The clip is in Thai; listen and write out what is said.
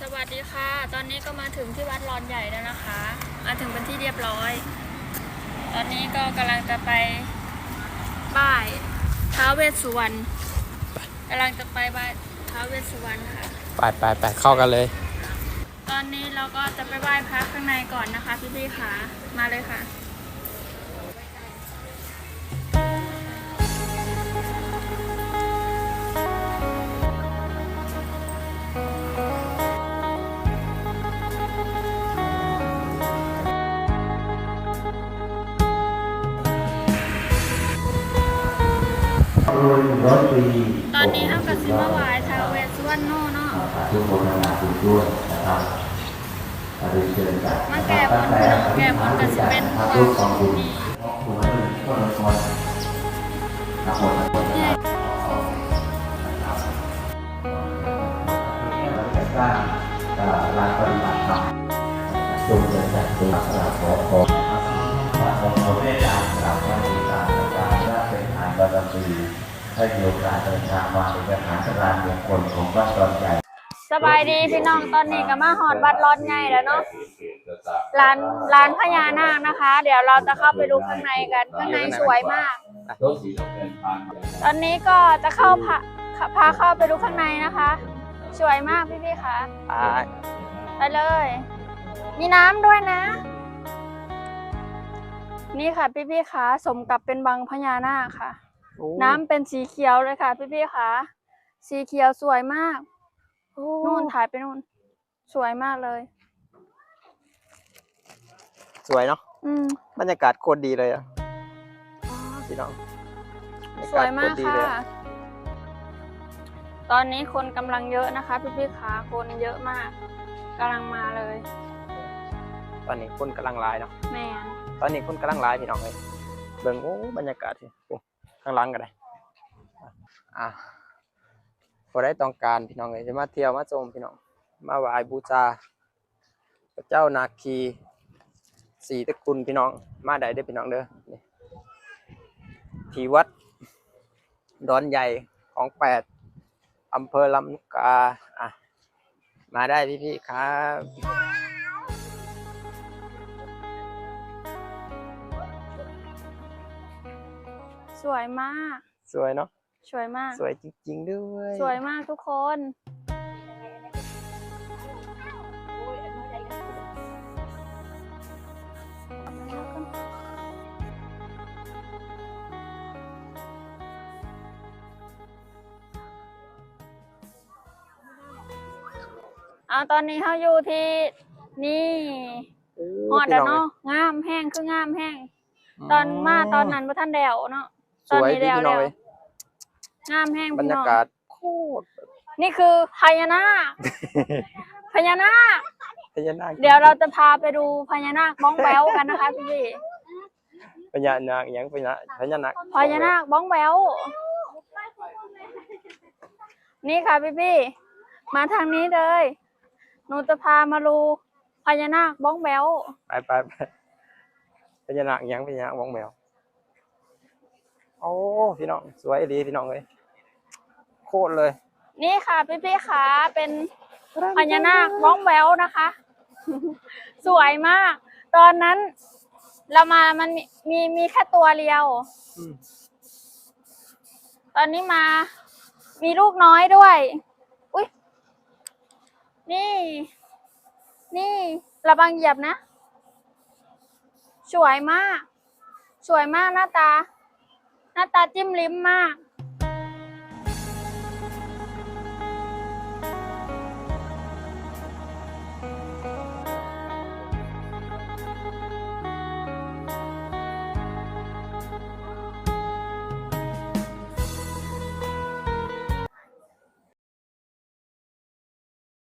สวัสดีค่ะ ตอนนี้ก็มาถึงที่วัดรอนใหญ่แล้วนะคะ มาถึงเป็นที่เรียบร้อย ตอนนี้ก็กำลังจะไปบ้ายท้าวเวสสุวรรณกำลังจะไปบ้ายท้าวเวสสุวรรณค่ะ ไปไปไปเข้ากันเลย ตอนนี้เราก็จะไปไหว้พระข้างในก่อนนะคะพี่ๆค่ะ มาเลยค่ะ ตอนนี้เท่ากับซิมาไหวายท้าวเวสสุวรรณโนเนาะทุกคนนาคุณด้วยนะครับเรียนเชิญจากมาแก้บนพี่น้องแก้บนก็สิเป็นพวกทุกกองบุญนี้ทุกคนทุกคนทุกคนทุกคนทุกคนนะครับเราจะสร้างลานปฏิบัติธรรมจงเกิดจากตัวเราขอขอขอขอเมตตากราบไหว้ ให้มีโอกาสเดินทางมาในสถานสถานมงคลของวัดดอนใหญ่สบายดีพี่น้องตอนนี้ก็มาหอดบัดร้อนใหญ่แล้วเนาะร้านร้านพญานาคนะคะ เดี๋ยวเราจะเข้าไปดูข้างในกันข้างในสวยมาก ตอนนี้ก็จะเข้าพาพาเข้าไปดูข้างในนะคะ สวยมากพี่พี่ๆค่ะไปไปเลย มีน้ำด้วยนะ นี่ค่ะพี่พี่ๆค่ะสมกับเป็นบังพญานาคค่ะโอ้ น้ำเป็นสีเขียวเลยค่ะพี่พี่ๆค่ะสีเขียวสวยมากนู่นถ่ายไปนู่น สวยมากเลย สวยเนาะอืมบรรยากาศโคตรดีเลยอะพี่น้องบรรสวยมากโคตรดีค่ะเลยอตอนนี้คนกำลังเยอะนะคะพี่พี่ๆขาคนเยอะมากกำลังมาเลย ตอนนี้คนกำลังไลายเนาะแมนตอนนี้คนกำลังไลายพี่น้องเลยเบิ่งโอ้บรรยากาศสิโอ้ข้างหลังกันเลยอะพอได้ต้องการพี่น้องเลยจะมาเที่ยวมาชมพี่น้องมาไหว้บูชาพระเจ้านาคีสีตะกุลพี่น้องมาได้ได้อพี่น้องเด้อที่วัดดอนใหญ่ของแปดอำเภอลำลูกกาอะมาได้พี่ๆครับ สวยมาก สวยเนาะสวยมาก สวยจริง ๆ ด้วย สวยมากทุกคน เอาตอนนี้เขาอยู่ที่นี่โอ้หอดพี่แล้วน้องเนาะงามแห้งคืองามแห้งเอ้ยตอนมาตอนนั้นพระท่านแดวเนาะ สวยดีพี่น้องตอนนี้แล้วเอ้ยงามแห้งบรรพี่ยาน้องกาศโคตรนี่คือพญานาคพญานาคพญานาคเดี๋ยวเราจะพาไปดูพญานาคบ้องแบวกันนะคะพี่พญานาคอหยังพญาพญานาคพญานาคบ้องแบวนี่ค่ะพี่พี่ๆมาทางนี้เลยหนูจะพามาดูพญานาคบ้องแบวไปไปไปพญานาคอหยังพญานาคมองแมว โอ้พี่น้องสวยดีพี่น้องเลยโคตรเลย นี่ค่ะพี่พี่ๆค่ะเป็นพญานาคบ้องแบวนะคะ สวยมาก ตอนนั้น เรามามันมีมีมีแค่ตัวเดียวอืมตอนนี้มา มีลูกน้อยด้วย อุ้ยนี่ นี่ระวังเหยียบนะ สวยมาก สวยมากหน้าตาห น้าตาจิ้มลิ้มมาก